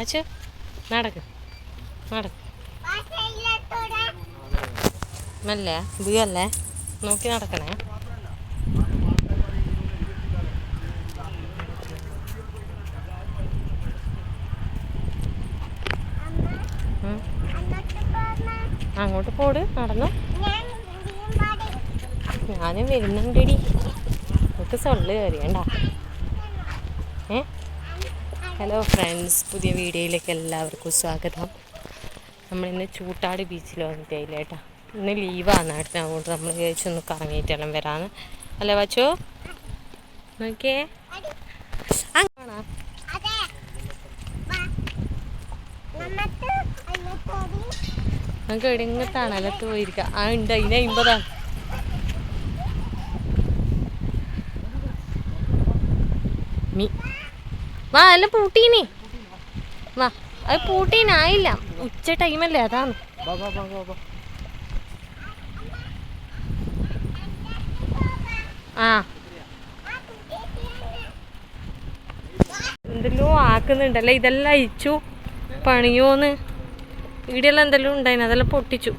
അച്ചു നടക്ക് നടക്ക്. മെല്ലെ വീയല്ലേ നോക്കി നടക്കണേ. അങ്ങോട്ട് പോട് നടന്നു. ഞാനും വരുന്നുണ്ടടി. നമുക്ക് സൊള്ളു കയറിയണ്ട ഹലോ ഫ്രണ്ട്സ് പുതിയ വീഡിയോയിലേക്ക് എല്ലാവർക്കും സ്വാഗതം. നമ്മളിന്ന് ചൂട്ടാട് ബീച്ചിൽ വന്നിട്ടില്ല കേട്ടോ ഇന്ന് ലീവാണ് കേട്ടോ. അതുകൊണ്ട് നമ്മൾ വിചാരിച്ചൊന്ന് കറങ്ങിയിട്ടെല്ലാം വരാന്ന്. അല്ലേ വച്ചോ? നോക്കിയേ. അങ്ങാണോ നമുക്ക് എടുങ്ങത്താണ് തണലത്ത് പോയിരിക്കാം. ആ ഉണ്ട്. അതിന് അമ്പതാണ് മീ വാ അല്ല പൂട്ടീനെ. വാ അത് പൂട്ടീനായില്ല. ഉച്ച ടൈമല്ലേ അതാണ്. ആ. എന്തെല്ലോ ആക്കുന്നുണ്ടല്ലേ ഇതെല്ലാം അയച്ചു പണിയോന്ന്. ഇവിടെയെല്ലാം എന്തെല്ലാം ഉണ്ടായിന് അതെല്ലാം പൊട്ടിച്ചു.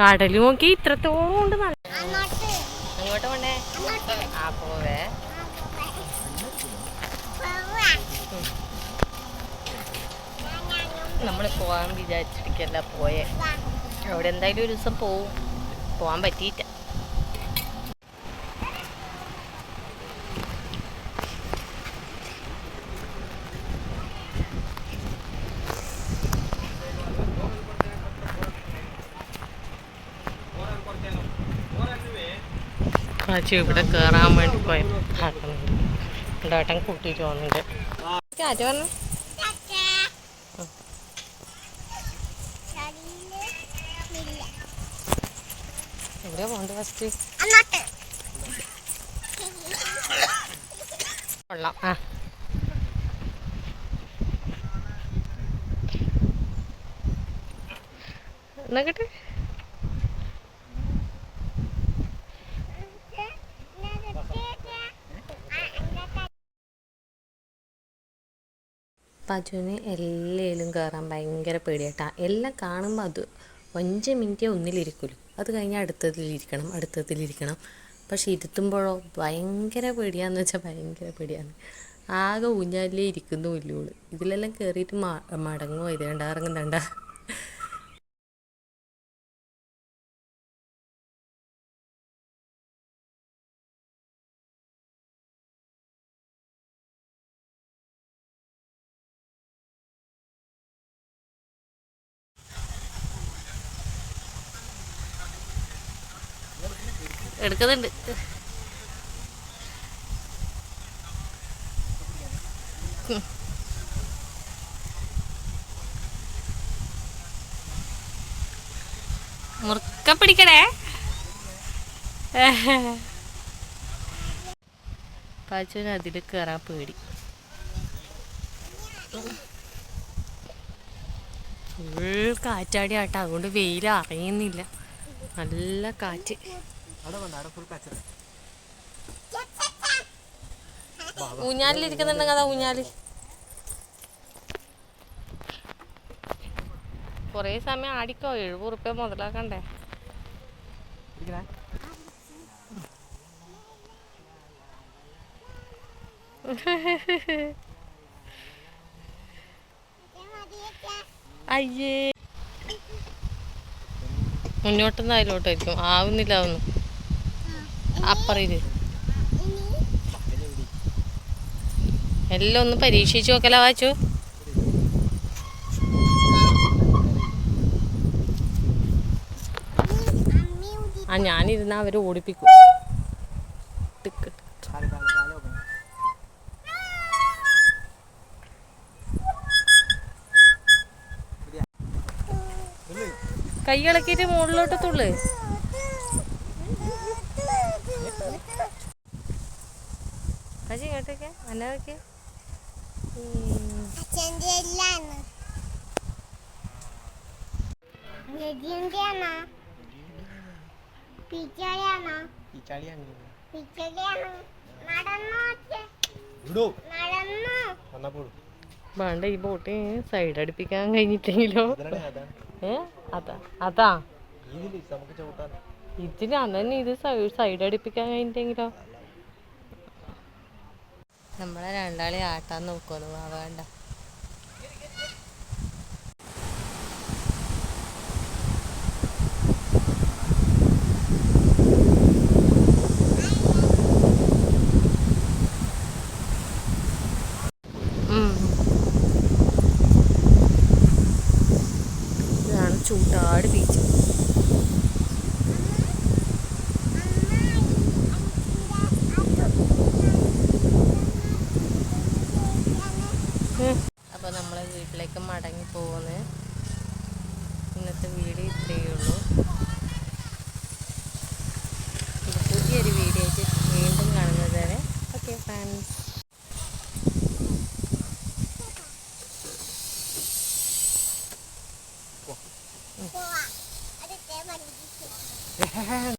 കടൽ നോക്കി ഇത്രത്തോളം ഉണ്ട് നല്ല അങ്ങോട്ട്. കൊണ്ടേ ആ പോവേ. നമ്മൾ പോകാൻ വിചാരിച്ചിരിക്കല്ല പോയേ. അവിടെ എന്തായാലും ഒരു ദിവസം പോവും. പോകാൻ പറ്റിയിട്ട ആച്ചു ഇവിടെ കേറാൻ വേണ്ടി പോയ ഏട്ടൻ കൂട്ടിയിട്ട് പോകുന്നുണ്ട് ആറ്റ പറഞ്ഞു എവിടെയാ പോണ്ട് ഫസ്റ്റ് കൊള്ളാം. ആ. എന്നാ കിട്ടെ? പജുവിന് എല്ലാം കയറാൻ ഭയങ്കര പേടിയാട്ടാ. എല്ലാം കാണുമ്പോൾ അത് അഞ്ച് മിനിറ്റേ ഒന്നിലിരിക്കുള്ളൂ അത് കഴിഞ്ഞാൽ അടുത്തതിലിരിക്കണം അടുത്തതിലിരിക്കണം. പക്ഷെ ഇരുത്തുമ്പോഴോ ഭയങ്കര പേടിയാന്ന് വെച്ചാൽ ഭയങ്കര പേടിയാണ്. ആകെ ഊഞ്ഞാലിലേ ഇരിക്കുന്നു ഇല്ലുള്ളൂ ഇതിലെല്ലാം കയറിയിട്ട് മടങ്ങുമോ ഇത് കണ്ട ഇറങ്ങുന്നുണ്ട എടുക്കുന്നുണ്ട്. മുറുക്ക പിടിക്കണേ. പാച്ചുവിന് അതിൽ കയറാൻ പേടി. ഫുൾ കാറ്റാടി അതുകൊണ്ട് വെയിൽ അറിയുന്നില്ല. നല്ല കാറ്റ്. ഊഞ്ഞാലിരിക്കുന്നുണ്ടെങ്കിൽ അതാ ഊഞ്ഞാലി. കൊറേ സമയം ആടിക്കോ എഴുപത് റുപ്യ മുതലാക്കണ്ടേ? അയ്യേ. മുന്നോട്ടുനിന്ന് അതിലോട്ടായിരിക്കും ആവുന്നില്ല ഒന്നും അപ്പറിയിൽ എല്ലാം ഒന്ന് പരീക്ഷിച്ച് നോക്കല വാച്ചു. ആ ഞാനിരുന്ന അവർ ഓടിപ്പിക്കും. ടിക്ക്. കൈ ഇളക്കിയിട്ട് മുകളിലോട്ട് തുള്ളു. വിടൂ. നടന്നോ. വന്നപ്പോഴും വേണ്ട ഈ ബോട്ട് സൈഡ് അടുപ്പിക്കാൻ കഴിഞ്ഞിട്ടെങ്കിലോ ഏ? അതാ. അതാ. ഇതിന് ഇത് സൈഡ് അടുപ്പിക്കാൻ കഴിഞ്ഞിട്ടെങ്കിലോ? നമ്മളെ രണ്ടാളി ആട്ടാൻ നോക്കുമെന്ന് വേണ്ട. ചൂട്ടാട് ബീച്ച്. അപ്പോൾ നമ്മളെ വീട്ടിലേക്ക് മടങ്ങി പോവുന്ന. ഇന്നത്തെ വീഡിയോ ഇത്രയേ ഉള്ളൂ. പുതിയൊരു വീഡിയോ വീണ്ടും കാണുന്നത് വരെ ഓക്കെ ഫ്രണ്ട്സ്